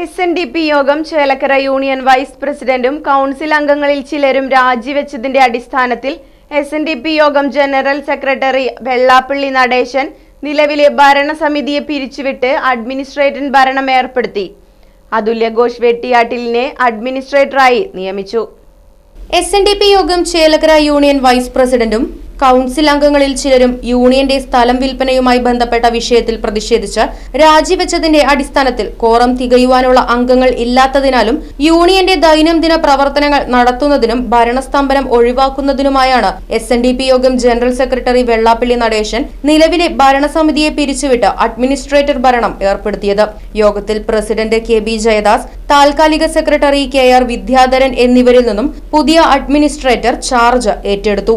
S N D P യോഗം Chelakkara union vice പ്രസിഡന്റും council അംഗങ്ങളിൽ ചിലരും രാജിവെച്ചതിന്റെ അടിസ്ഥാനത്തിൽ എസ് എൻ ഡി പി യോഗം ജനറൽ സെക്രട്ടറി വെള്ളാപ്പള്ളി നടേശൻ നിലവിലെ ഭരണസമിതിയെ പിരിച്ചുവിട്ട് അഡ്മിനിസ്ട്രേറ്റർ ഭരണം ഏർപ്പെടുത്തി. അതുല്യ ഘോഷ് വെട്ടിയാട്ടിലിനെ അഡ്മിനിസ്ട്രേറ്ററായി നിയമിച്ചു. എസ് എൻ ഡി പി യോഗം ചേലക്കര യൂണിയൻ വൈസ് പ്രസിഡന്റും കൗൺസിൽ അംഗങ്ങളിൽ ചിലരും യൂണിയന്റെ സ്ഥലം വിൽപ്പനയുമായി ബന്ധപ്പെട്ട വിഷയത്തിൽ പ്രതിഷേധിച്ച് രാജിവെച്ചതിന്റെ അടിസ്ഥാനത്തിൽ കോറം തികയുവാനുള്ള അംഗങ്ങൾ ഇല്ലാത്തതിനാലും യൂണിയന്റെ ദൈനംദിന പ്രവർത്തനങ്ങൾ നടത്തുന്നതിനും ഭരണസ്തംഭനം ഒഴിവാക്കുന്നതിനുമായാണ് എസ് എൻ ഡി പി യോഗം ജനറൽ സെക്രട്ടറി വെള്ളാപ്പള്ളി നടേശൻ നിലവിലെ ഭരണസമിതിയെ പിരിച്ചുവിട്ട് അഡ്മിനിസ്ട്രേറ്റർ ഭരണം ഏർപ്പെടുത്തിയത്. യോഗത്തിൽ പ്രസിഡന്റ് കെ ബി ജയദാസ് താൽക്കാലിക സെക്രട്ടറി കെ ആർ വിദ്യാധരൻ എന്നിവരിൽ നിന്നും പുതിയ അഡ്മിനിസ്ട്രേറ്റർ ചാർജ് ഏറ്റെടുത്തു.